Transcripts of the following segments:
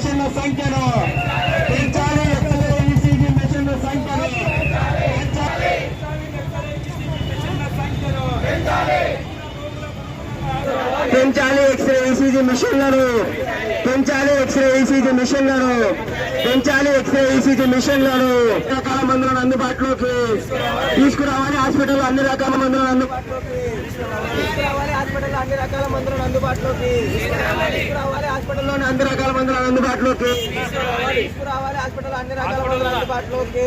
車の参加の పెంచాలి x ray ECG మిషన్లను పెంచాలి x ray ECG మిషన్లను పెంచాలి ఎక్స్రే ఈసీజీ మిషన్లను రకాల మందులను అందుబాటులోకి తీసుకురావాలి హాస్పిటల్ అన్ని రకాల మందులను అందుబాటులోకి తీసుకురావాలి హాస్పిటల్లో అన్ని రకాల మందులను అందుబాటులోకి తీసుకురావాలి హాస్పిటల్లో అన్ని రకాల మందులను అందుబాటులోకి తీసుకురావాలి హాస్పిటల్లో అన్ని రకాల మందులను అందుబాటులోకి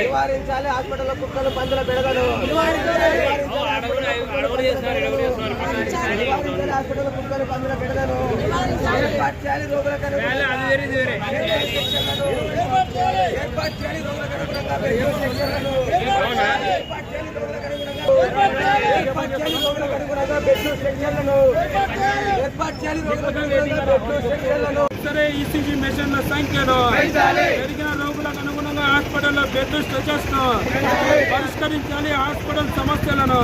నివారించాలి హాస్పిటల్లో కుక్కలు పందుల నివారించాలి సరే ఈసీజీ మెషిన్ల సంఖ్యను పెరిగిన రోగులకు అనుగుణంగా హాస్పిటల్లో బెడ్ స్ట్రెచర్స్ పరిష్కరించాలి హాస్పిటల్ సమస్యలను.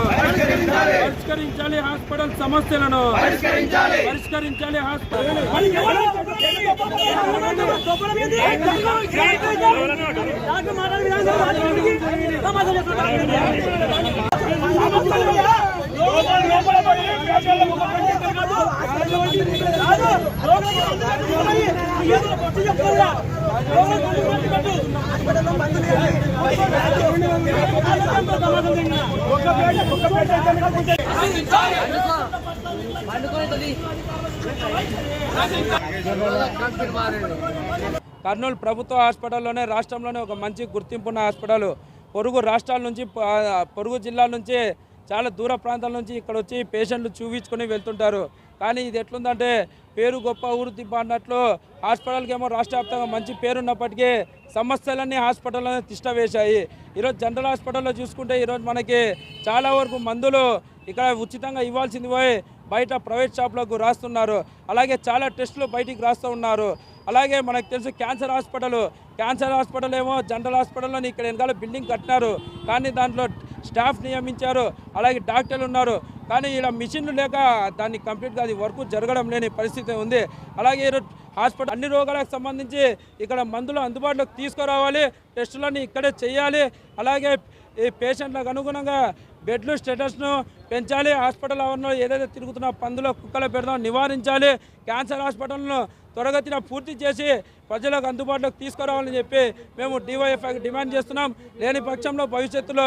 పరిష్కరించాలి హాస్పిటల్ సమస్యలను. పరిష్కరించాలి హాస్పిటల్. కర్నూలు ప్రభుత్వ హాస్పిటల్లోనే రాష్ట్రంలోనే ఒక మంచి గుర్తింపున్న హాస్పిటల్. పొరుగు రాష్ట్రాల నుంచి పొరుగు జిల్లాల నుంచి చాలా దూర ప్రాంతాల నుంచి ఇక్కడ వచ్చి పేషెంట్లు చూపించుకొని వెళ్తుంటారు. కానీ ఇది ఎట్లుందంటే పేరు గొప్ప ఊరు దిబ్బ అన్నట్లు హాస్పిటల్కి ఏమో రాష్ట్ర వ్యాప్తంగా మంచి పేరున్నప్పటికీ సమస్యలన్నీ హాస్పిటల్లోనే తిష్ట వేశాయి. ఈరోజు జనరల్ హాస్పిటల్లో చూసుకుంటే ఈరోజు మనకి చాలా వరకు మందులు ఇక్కడ ఉచితంగా ఇవ్వాల్సింది పోయి బయట ప్రైవేట్ షాప్లకు రాస్తున్నారు. అలాగే చాలా టెస్టులు బయటికి రాస్తూ ఉన్నారు. అలాగే మనకు తెలుసు క్యాన్సర్ హాస్పిటల్ క్యాన్సర్ హాస్పిటల్ ఏమో జనరల్ హాస్పిటల్లో ఇక్కడ వెనకాల బిల్డింగ్ కట్టినారు. కానీ దాంట్లో స్టాఫ్ నియమించారు అలాగే డాక్టర్లు ఉన్నారు. కానీ ఇలా మిషన్లు లేక దాన్ని కంప్లీట్గా అది వర్క్ జరగడం లేని పరిస్థితి ఉంది. అలాగే ఈరోజు హాస్పిటల్ అన్ని రోగాలకు సంబంధించి ఇక్కడ మందులు అందుబాటులోకి తీసుకురావాలి టెస్టులన్నీ ఇక్కడే చేయాలి. అలాగే ఈ పేషెంట్లకు అనుగుణంగా బెడ్లు స్టేటస్ను పెంచాలి. హాస్పిటల్ ఆవరణలో ఏదైతే తిరుగుతున్న పందులో కుక్కల పెడదాం నివారించాలి. క్యాన్సర్ హాస్పిటల్ను త్వరగతిన పూర్తి చేసి ప్రజలకు అందుబాటులోకి తీసుకురావాలని చెప్పి మేము డివైఎఫ్ఐకి డిమాండ్ చేస్తున్నాం. లేని పక్షంలో భవిష్యత్తులో